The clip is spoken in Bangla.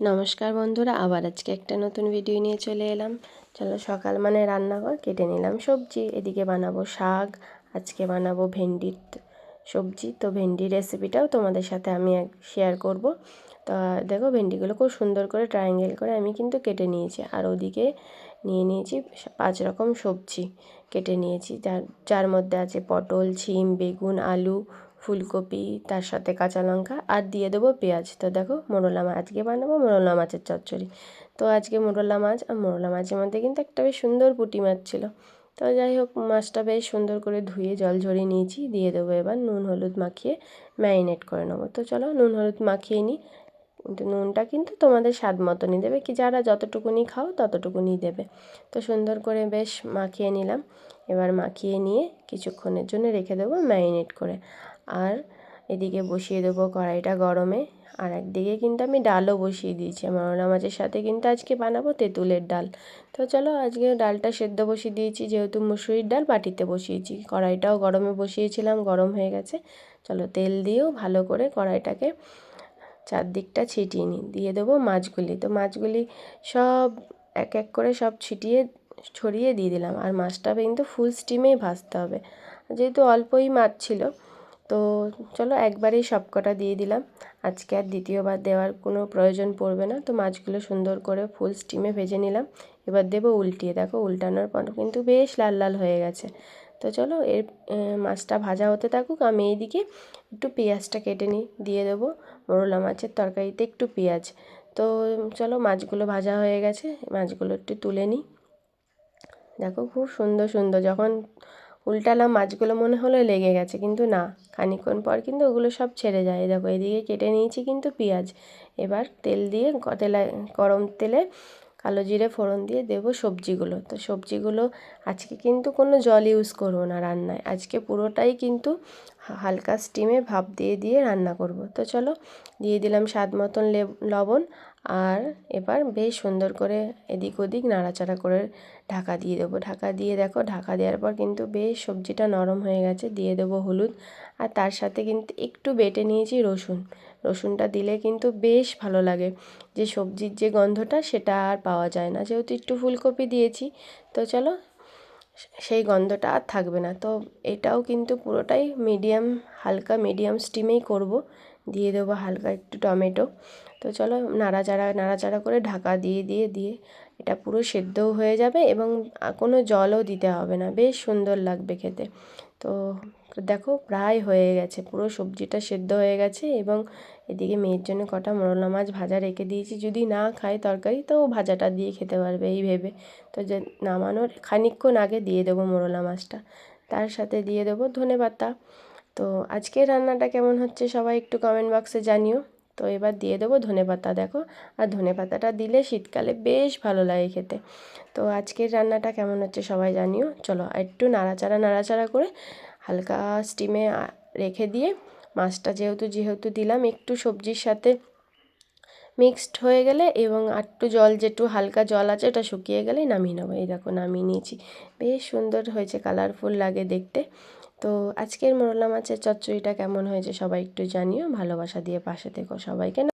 নমস্কার বন্ধুরা, আবার আজকে একটা নতুন ভিডিও নিয়ে চলে এলাম। চলো সকাল মানে রান্নাঘর কেটে নিলাম সবজি, এদিকে বানাবো শাক, আজকে বানাবো ভেন্ডির সবজি। তো ভেন্ডির রেসিপিটাও তোমাদের সাথে আমি শেয়ার করব। তো দেখো ভেন্ডিগুলো খুব সুন্দর করে ট্রায়াঙ্গেল করে আমি কিন্তু কেটে নিয়েছি। আর ওদিকে নিয়ে নিয়েছি পাঁচ রকম সবজি কেটে নিয়েছি। যার যার মধ্যে আছে পটল, ছিম, বেগুন, আলু ফুলকপি, তার সাথে কাঁচা লঙ্কা আর দিয়ে দেবো পেঁয়াজ। তো দেখো মোরলা মাছ আজকে বানাবো মোরলা মাছের চচ্চড়ি। তো আজকে মোরলা মাছ আর মোরলা মাছের মধ্যে কিন্তু একটা বেশ সুন্দর পুঁটি মাছ ছিল। তো যাই হোক, মাছটা বেশ সুন্দর করে ধুয়ে জল ঝরিয়ে নিয়েছি। দিয়ে দেবো এবার নুন হলুদ মাখিয়ে ম্যারিনেট করে নেব। তো চলো নুন হলুদ মাখিয়ে নিই। কিন্তু নুনটা কিন্তু তোমাদের স্বাদ মতনই দেবে। কি যারা যতটুকুনি খাও ততটুকুনি দেবে। তো সুন্দর করে বেশ মাখিয়ে নিলাম। এবার মাখিয়ে নিয়ে কিছুক্ষণের জন্য রেখে দেবো ম্যারিনেট করে। আর এদিকে বসিয়ে দেবো কড়াইটা গরমে। আর একদিকে কিন্তু আমি ডালও বসিয়ে দিয়েছি। মরলা মাছের সাথে কিন্তু আজকে বানাবো তেঁতুলের ডাল। তো চলো আজকে ডালটা সেদ্ধ বসিয়ে দিয়েছি। যেহেতু মুসুরির ডাল, বাটিতে বসিয়েছি। কড়াইটাও গরমে বসিয়েছিলাম, গরম হয়ে গেছে। চলো তেল দিয়েও ভালো করে কড়াইটাকে চারদিকটা ছিটিয়ে নিই। দিয়ে দেবো মাছগুলি। তো মাছগুলি সব এক এক করে সব ছিটিয়ে, ছড়িয়ে দিয়ে দিলাম। আর মাছটা কিন্তু ফুল স্টিমেই ভাজতে হবে। যেহেতু অল্পই মাছ ছিল তো চলো একবারেই সব কটা দিয়ে দিলাম। আজকে আর দ্বিতীয়বার দেওয়ার কোনো প্রয়োজন পড়বে না। তো মাছগুলো সুন্দর করে ফুল স্টিমে ভেজে নিলাম। এবার দেবো উল্টিয়ে। দেখো উল্টানোর পর কিন্তু বেশ লাল লাল হয়ে গেছে। তো চলো এর মাছটা ভাজা হতে থাকুক। আমি এইদিকে একটু পেঁয়াজটা কেটে নিই দিয়ে দেবো মোরলা মাছের তরকারিতে একটু পেঁয়াজ। তো চলো মাছগুলো ভাজা হয়ে গেছে। মাছগুলো একটু তুলে নিই দেখো খুব সুন্দর সুন্দর। যখন উল্টালাম মাছগুলো মনে হলো লেগে গেছে, কিন্তু না। খানিক্ষণ পর কিন্তু ওগুলো সব ছেড়ে যায়। দেখো, এদিকে কেটে নিয়েছি কিন্তু পেঁয়াজ। এবার তেল দিয়ে তেলা, গরম তেলে কালো জিরে ফোড়ন দিয়ে দেব সবজিগুলো। তো সবজিগুলো আজকে কিন্তু কোনো জল ইউজ করব না রান্নায়। আজকে পুরোটাই কিন্তু হালকা স্টিমে ভাপ দিয়ে দিয়ে রান্না করব। তো চলো, দিয়ে দিলাম স্বাদ মতন লবণ আর এবার বেশ সুন্দর করে এদিক ওদিক নাড়াচাড়া করে ঢাকা দিয়ে দেবো। ঢাকা দিয়ে দেখো, ঢাকা দেওয়ার পর কিন্তু বেশ সবজিটা নরম হয়ে গেছে, দিয়ে দেবো হলুদ। আর তার সাথে কিন্তু একটু বেটে নিয়েছি রসুন। রসুনটা দিলে কিন্তু বেশ ভালো লাগে। যে সবজির যে গন্ধটা সেটা আর পাওয়া যায় না। যেহেতু একটু ফুলকপি দিয়েছি, তো চলো সেই গন্ধটা আর থাকবে না। তো এটাও কিন্তু পুরোটাই মিডিয়াম হালকা মিডিয়াম স্টিমেই করব। দিয়ে দেবো হালকা একটু টমেটো। তো চলো নাড়াচাড়া নাড়াচাড়া করে ঢাকা দিয়ে দিয়ে দিয়ে এটা পুরো সেদ্ধও হয়ে যাবে এবং কোনো জলও দিতে হবে না। বেশ সুন্দর লাগবে খেতে। তো দেখো প্রায় হয়ে গেছে, পুরো সবজিটা সেদ্ধ হয়ে গেছে এবং এদিকে মেয়ের জন্য কটা মোরলা মাছ ভাজা রেখে দিয়েছি। যদি না খায় তরকারি তো ভাজাটা দিয়ে খেতে পারবে এই ভেবে। তো যে নামানোর খানিক্ষণ আগে দিয়ে দেবো মোরলা মাছটা, তার সাথে দিয়ে দেবো ধনে পাতা। তো আজকের রান্নাটা কেমন হচ্ছে সবাই একটু কমেন্ট বক্সে জানিও। তো এবার দিয়ে দেবো ধনে পাতা, দেখো। আর ধনে পাতাটা দিলে শীতকালে বেশ ভালো লাগে খেতে। তো আজকের রান্নাটা কেমন হচ্ছে সবাই জানিও। চলো একটু নাড়াচাড়া নাড়াচাড়া করে হালকা স্টিমে রেখে দিয়ে মাছটা যেহেতু যেহেতু দিলাম, একটু সবজির সাথে মিক্সড হয়ে গেলে এবং একটু জল, যেটু হালকা জল আছে, ওটা শুকিয়ে গেলেই নামিয়ে নেব। এই দেখো, নামিয়ে নিয়েছি। বেশ সুন্দর হয়েছে কালারফুল লাগে দেখতে। তো আজকের মোরলা মাছের চচ্চড়িটা কেমন হয়েছে সবাই একটু জানিও। ভালোবাসা দিয়ে পাশে থেকো সবাইকে।